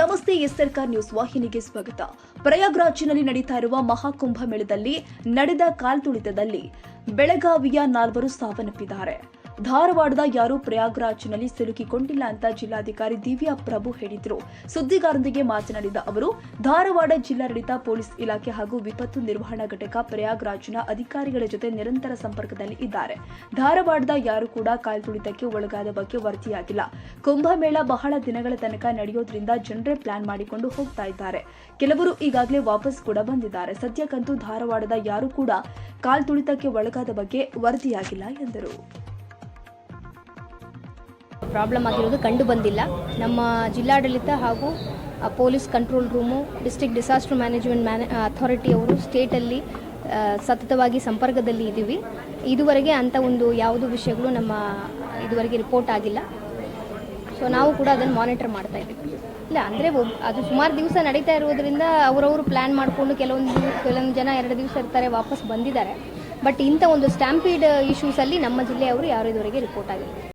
ನಮಸ್ತೆ ಎಸ್ ಸರ್ಕಾರ್ ನ್ಯೂಸ್ ವಾಹಿನಿಗೆ ಸ್ವಾಗತ. ಪ್ರಯಾಗ್ರಾಜ್ನಲ್ಲಿ ನಡೀತಾ ಇರುವ ಮಹಾಕುಂಭ ಮೇಳದಲ್ಲಿ ನಡೆದ ಕಾಲ್ತುಳಿತದಲ್ಲಿ ಬೆಳಗಾವಿಯ ನಾಲ್ವರು ಸಾವನ್ನಪ್ಪಿದ್ದಾರೆ. ಧಾರವಾಡದ ಯಾರೂ ಪ್ರಯಾಗ್ರಾಜ್ನಲ್ಲಿ ಸಿಲುಕಿಕೊಂಡಿಲ್ಲ ಅಂತ ಜಿಲ್ಲಾಧಿಕಾರಿ ದಿವ್ಯಾ ಪ್ರಭು ಹೇಳಿದ್ರು. ಸುದ್ದಿಗಾರರೊಂದಿಗೆ ಮಾತನಾಡಿದ ಅವರು, ಧಾರವಾಡ ಜಿಲ್ಲಾಡಳಿತ ಪೊಲೀಸ್ ಇಲಾಖೆ ಹಾಗೂ ವಿಪತ್ತು ನಿರ್ವಹಣಾ ಘಟಕ ಪ್ರಯಾಗ್ರಾಜ್ನ ಅಧಿಕಾರಿಗಳ ಜೊತೆ ನಿರಂತರ ಸಂಪರ್ಕದಲ್ಲಿ ಇದ್ದಾರೆ. ಧಾರವಾಡದ ಯಾರು ಕೂಡ ಕಾಲ್ತುಳಿತಕ್ಕೆ ಒಳಗಾದ ಬಗ್ಗೆ ವರದಿಯಾಗಿಲ್ಲ. ಕುಂಭಮೇಳ ಬಹಳ ದಿನಗಳ ತನಕ ನಡೆಯೋದ್ರಿಂದ ಜನರೇ ಪ್ಲಾನ್ ಮಾಡಿಕೊಂಡು ಹೋಗ್ತಾ ಇದ್ದಾರೆ. ಕೆಲವರು ಈಗಾಗಲೇ ವಾಪಸ್ ಕೂಡ ಬಂದಿದ್ದಾರೆ. ಸದ್ಯಕ್ಕಂತೂ ಧಾರವಾಡದ ಯಾರು ಕೂಡ ಕಾಲ್ತುಳಿತಕ್ಕೆ ಒಳಗಾದ ಬಗ್ಗೆ ವರದಿಯಾಗಿಲ್ಲ ಎಂದರು. ಪ್ರಾಬ್ಲಮ್ ಆಗಿರೋದು ಕಂಡು ಬಂದಿಲ್ಲ. ನಮ್ಮ ಜಿಲ್ಲಾಡಳಿತ ಹಾಗೂ police control room, district disaster management ಮ್ಯಾನೇ, authority ಅವರು ಸ್ಟೇಟಲ್ಲಿ ಸತತವಾಗಿ ಸಂಪರ್ಕದಲ್ಲಿ ಇದ್ದೀವಿ ಇದುವರೆಗೆ ಅಂಥ ಒಂದು ಯಾವುದು ವಿಷಯಗಳು ನಮ್ಮ ಇದುವರೆಗೆ ರಿಪೋರ್ಟ್ ಆಗಿಲ್ಲ. ಸೊ ನಾವು ಕೂಡ ಅದನ್ನು ಮಾನಿಟರ್ ಮಾಡ್ತಾ ಇದ್ದೀವಿ. ಇಲ್ಲ, ಅಂದರೆ ಅದು ಸುಮಾರು ದಿವಸ ನಡೀತಾ ಇರೋದ್ರಿಂದ ಅವರವರು ಪ್ಲ್ಯಾನ್ ಮಾಡಿಕೊಂಡು ಕೆಲವೊಂದು ಕೆಲವೊಂದು ಜನ ಎರಡು ದಿವಸ ಇರ್ತಾರೆ, ವಾಪಸ್ ಬಂದಿದ್ದಾರೆ. ಬಟ್ ಇಂಥ ಒಂದು ಸ್ಟ್ಯಾಂಪೀಡ್ ಇಶ್ಯೂಸಲ್ಲಿ ನಮ್ಮ ಜಿಲ್ಲೆಯವರು ಯಾರು ಇದುವರೆಗೆ ರಿಪೋರ್ಟ್ ಆಗಿಲ್ಲ.